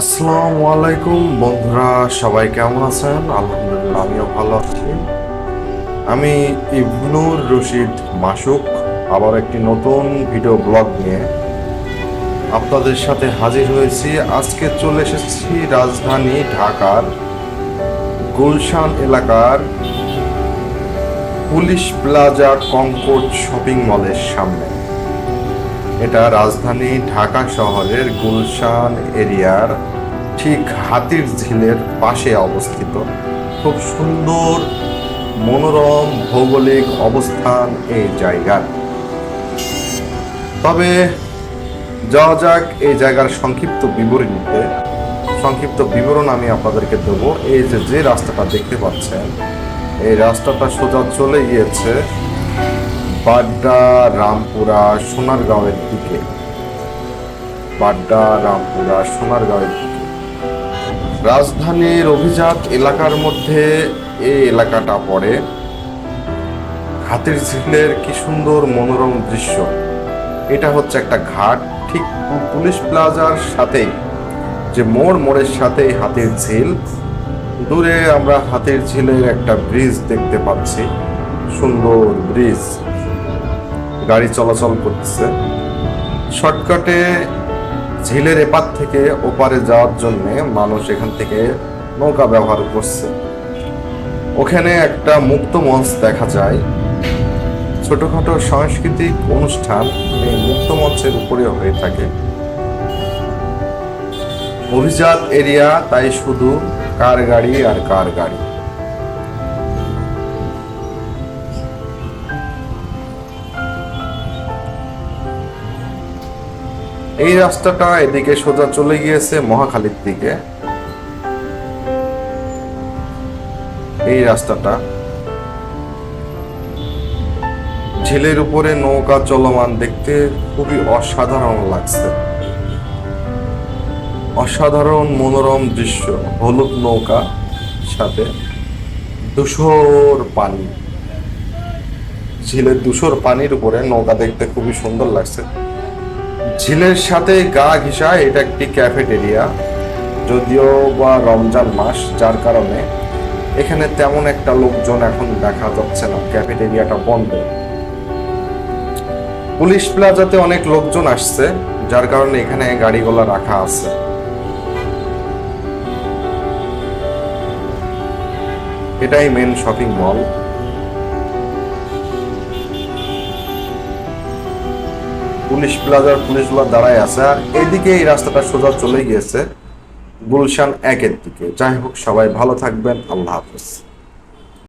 আসসালামু আলাইকুম বন্ধুরা, সবাই কেমন আছেন? আলহামদুলিল্লাহ, আমিও ভালো আছি। আমি ইবনুর রশিদ মাসুক, আবার একটি নতুন ভিডিও ব্লগ নিয়ে আপনাদের সাথে হাজির হয়েছি। আজকে চলে এসেছি রাজধানী ঢাকার গুলশান এলাকার পুলিশ প্লাজা কঙ্কট শপিং মলের সামনে। এটা রাজধানী ঢাকা শহরের গুলশান এরিয়ার ঠিক হাতির ঝিলের পাশে অবস্থিত। খুব সুন্দর, মনোরম ভৌগোলিক অবস্থান এই জায়গার। তবে যাওয়া যাক এই জায়গার সংক্ষিপ্ত বিবরণীতে। সংক্ষিপ্ত বিবরণ আমি আপনাদেরকে দেব। এই যে যে রাস্তাটা দেখতে পাচ্ছেন, এই রাস্তাটা সোজা চলে গিয়েছে বাড্ডা রামপুরা, সোনারগাঁওয়ের দিকে। বাড্ডা রামপুরা, সোনারগাঁওয়ের দিকে। রাজধানীর অভিজাত এলাকার মধ্যে এই এলাকাটা পড়ে। হাতির ঝিলের কি সুন্দর মনোরম দৃশ্য। এটা হচ্ছে একটা ঘাট, ঠিক পুলিশ প্লাজার সাথেই। যে মোড় মোড়ের সাথেই হাতির ঝিল। দূরে আমরা হাতির ঝিলের একটা ব্রিজ দেখতে পাচ্ছি। সুন্দর ব্রিজ। গাড়ি চলাচল করতেছে। শর্টকাটে ঝিলের এপার থেকে ওপারে যাওয়ার জন্য মানুষ এখান থেকে নৌকা ব্যবহার করছে। ওখানে একটা মুক্ত মঞ্চ দেখা যায়। ছোটখাটো সাংস্কৃতিক অনুষ্ঠান এই মুক্ত মঞ্চের উপরে হয়ে থাকে। অভিজাত এরিয়া, তাই শুধু কার গাড়ি আর কার গাড়ি। এই রাস্তাটা এদিকে সোজা চলে গিয়েছে মহাখালীর দিকে। এই রাস্তাটা। ঝিলের উপরে নৌকা চলমান দেখতে খুবই অসাধারণ লাগছে। অসাধারণ মনোরম দৃশ্য, হলুদ নৌকা, সাথে ধূসর পানি। ঝিলের ধূসর পানির উপরে নৌকা দেখতে খুবই সুন্দর লাগছে। ঝিলের সাথে গা ঘিসা এটা একটি ক্যাফেটেরিয়া, যদিও বা রমজান মাস, যার কারণে এখানে তেমন একটা লোকজন এখন দেখা যাচ্ছে না, ক্যাফেটেরিয়াটা বন্ধ। পুলিশ প্লাজাতে অনেক লোকজন আসছে, যার কারণে এখানে গাড়িগুলা রাখা আছে। এটাই মেন শপিং মল পুলিশ প্লাজার পুলিশগুলো দাঁড়ায় আছে আর এদিকে এই রাস্তাটা সোজা চলে গিয়েছে গুলশান একের দিকে। যাই হোক, সবাই ভালো থাকবেন। আল্লাহ হাফেজ।